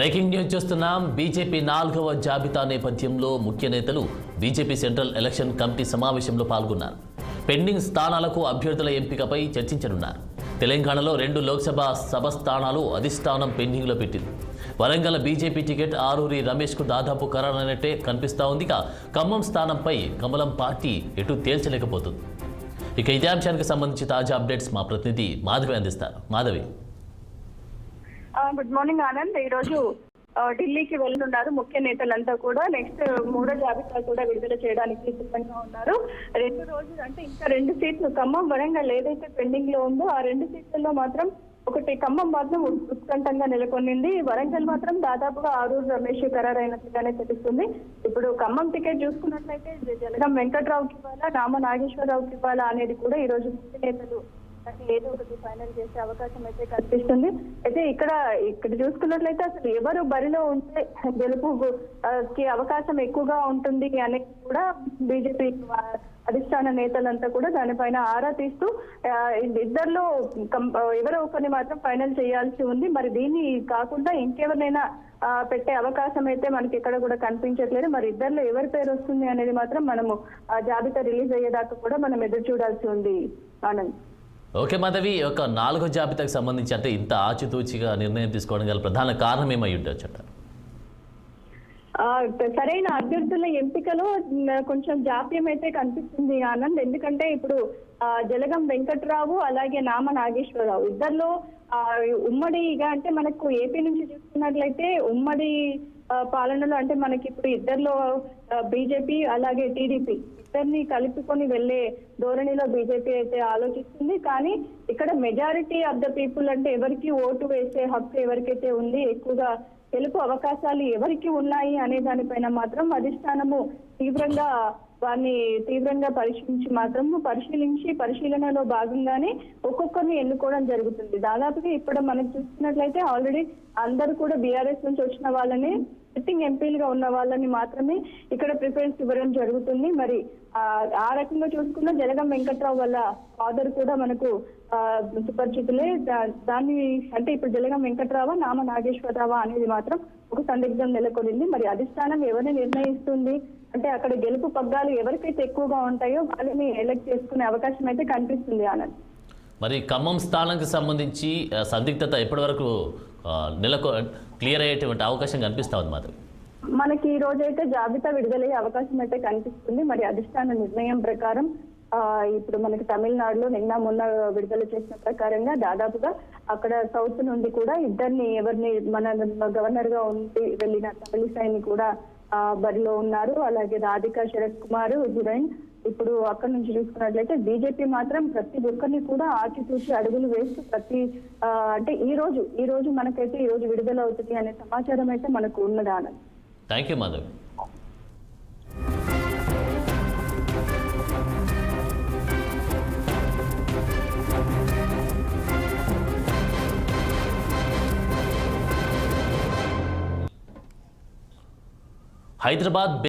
Breaking news చూస్తున్నాం. BJP నాలుగవ జాబితా నేపథ్యంలో ముఖ్య నేతలు బీజేపీ సెంట్రల్ ఎలక్షన్ కమిటీ సమావేశంలో పాల్గొన్నారు. పెండింగ్ స్థానాలకు అభ్యర్థుల ఎంపికపై చర్చించనున్నారు. తెలంగాణలో రెండు లోక్సభ సభ స్థానాలు అధిష్టానం పెండింగ్లో పెట్టింది. వరంగల్ బీజేపీ టికెట్ ఆరూరి రమేష్కు దాదాపు ఖరారైనట్టే కనిపిస్తూ ఉంది. ఇక ఖమ్మం స్థానంపై కమలం పార్టీ ఎటు తేల్చలేకపోతుంది. ఇక ఇదే అంశానికి సంబంధించి తాజా అప్డేట్స్ మా ప్రతినిధి మాధవి అందిస్తారు. మాధవి. Good morning Anand. ఈ రోజు ఢిల్లీకి వెళ్ళనున్నారు ముఖ్య నేతలంతా కూడా. నెక్స్ట్ మూడో జాబితా కూడా విడుదల చేయడానికి సిద్ధంగా ఉన్నారు. రెండు రోజులు అంటే ఇంకా రెండు సీట్లు ఖమ్మం వరంగల్ ఏదైతే పెండింగ్లో ఉందో ఆ రెండు సీట్లలో మాత్రం ఒకటి ఖమ్మం మాత్రం ఉత్కంఠంగా నెలకొనింది. వరంగల్ మాత్రం దాదాపుగా ఆరూరు రమేష్ ఖరారైనట్టుగానే తెలుస్తుంది. ఇప్పుడు ఖమ్మం టికెట్ చూసుకున్నట్లయితే జలగం వెంకట్రావుకి ఇవ్వాలా రామ నాగేశ్వరరావుకి ఇవ్వాలా అనేది కూడా ఈ రోజు ముఖ్య నేతలు ఒకటి ఫైనల్ చేసే అవకాశం అయితే కనిపిస్తుంది. అయితే ఇక్కడ ఇక్కడ చూసుకున్నట్లయితే అసలు ఎవరు బరిలో ఉంటే గెలుపు కి అవకాశం ఎక్కువగా ఉంటుంది అనేది కూడా బీజేపీ అధిష్టాన నేతలంతా కూడా దానిపైన ఆరా తీస్తూ ఇద్దరిలో ఎవరో ఒకరిని మాత్రం ఫైనల్ చేయాల్సి ఉంది. మరి దీన్ని కాకుండా ఇంకెవరినైనా పెట్టే అవకాశం అయితే మనకి ఇక్కడ కూడా కనిపించట్లేదు. మరి ఇద్దరిలో ఎవరి పేరు వస్తుంది అనేది మాత్రం మనము జాబితా రిలీజ్ అయ్యేదాకా కూడా మనం ఎదురు చూడాల్సి ఉంది. ఆనంద్. ఓకే మాధవి ఒక నాలుగు నాలుగో జాబితాకు సంబంధించి అంటే ఇంత ఆచితూచిగా నిర్ణయం తీసుకోవడం గల ప్రధాన కారణం ఏమై ఉండొచ్చు అంటారు? ఆ, సరైన అభ్యర్థుల ఎంపికలో కొంచెం జాప్యం అయితే కనిపిస్తుంది ఆనంద్. ఎందుకంటే ఇప్పుడు ఆ, జలగం వెంకట్రావు అలాగే నామ నాగేశ్వరరావు ఇద్దరిలో ఉమ్మడిగా అంటే మనకు ఏపీ నుంచి చూసుకున్నట్లయితే ఉమ్మడి పాలనలో అంటే మనకి ఇప్పుడు ఇద్దరిలో బీజేపీ అలాగే టీడీపీ ఇద్దరిని కలుపుకొని వెళ్ళే ధోరణిలో బీజేపీ అయితే ఆలోచిస్తుంది. కానీ ఇక్కడ మెజారిటీ ఆఫ్ ద పీపుల్ అంటే ఎవరికి ఓటు వేసే హక్కు ఎవరికైతే ఉంది ఎక్కువగా తెలుపు అవకాశాలు ఎవరికి ఉన్నాయి అనే దానిపైన మాత్రం అధిష్టానము తీవ్రంగా వారిని తీవ్రంగా పరిశీలించి మాత్రము పరిశీలించి పరిశీలనలో భాగంగానే ఒక్కొక్కరిని ఎన్నుకోవడం జరుగుతుంది. దాదాపుగా ఇప్పుడు మనం చూస్తున్నట్లయితే ఆల్రెడీ అందరూ కూడా బీఆర్ఎస్ నుంచి వచ్చిన వాళ్ళని సిట్టింగ్ ఎంపీలుగా ఉన్న వాళ్ళని మాత్రమే ఇక్కడ ప్రిఫరెన్స్ ఇవ్వడం జరుగుతుంది. మరి ఆ రకంగా చూసుకున్న జలగం వెంకట్రావు వల్ల ఫాదర్ కూడా మనకు సుపరిచితులే. దా- దాన్ని అంటే ఇప్పుడు జలగం వెంకట్రావా నామ నాగేశ్వరరావా అనేది మాత్రం ఒక సందిగ్ధం నెలకొనింది. మరి అధిష్టానం ఎవరిని నిర్ణయిస్తుంది? అంటే అక్కడ గెలుపు పగ్గాలు ఎవరికైతే ఎక్కువగా ఉంటాయో వాళ్ళని ఎలక్ట్ చేసుకునే అవకాశం అయితే కనిపిస్తుంది ఆనంద్. మరి ఖమ్మం స్థానానికి సంబంధించి సందిగ్ధత ఎప్పటి వరకు నెలకు క్లియర్ అయ్యేటువంటి అవకాశం కనిపిస్తా ఉంది మాధవి మనకి ఈ రోజు అయితే జాబితా విడుదలయ్యే అవకాశం అయితే కనిపిస్తుంది. మరి అధిష్టాన నిర్ణయం ప్రకారం ఇప్పుడు మనకి తమిళనాడులో నిన్న మొన్న విడుదల చేసిన ప్రకారంగా దాదాపుగా అక్కడ సౌత్ నుండి కూడా ఇద్దరిని ఎవరిని మన గవర్నర్గా ఉండి వెళ్ళిన తమిళిసైని కూడా బరిలో ఉన్నారు. అలాగే రాధిక శరత్ కుమార్ హురైన్ ఇప్పుడు అక్కడ నుంచి చూసుకున్నట్లయితే బీజేపీ మాత్రం ప్రతి ఒక్కరిని కూడా ఆచితూచి అడుగులు వేస్తూ ప్రతి అంటే ఈ రోజు ఈ రోజు మనకైతే ఈ రోజు విడుదల అవుతుంది అనే సమాచారం అయితే మనకు ఉన్నది Anand. Thank you Madhav. Hyderabad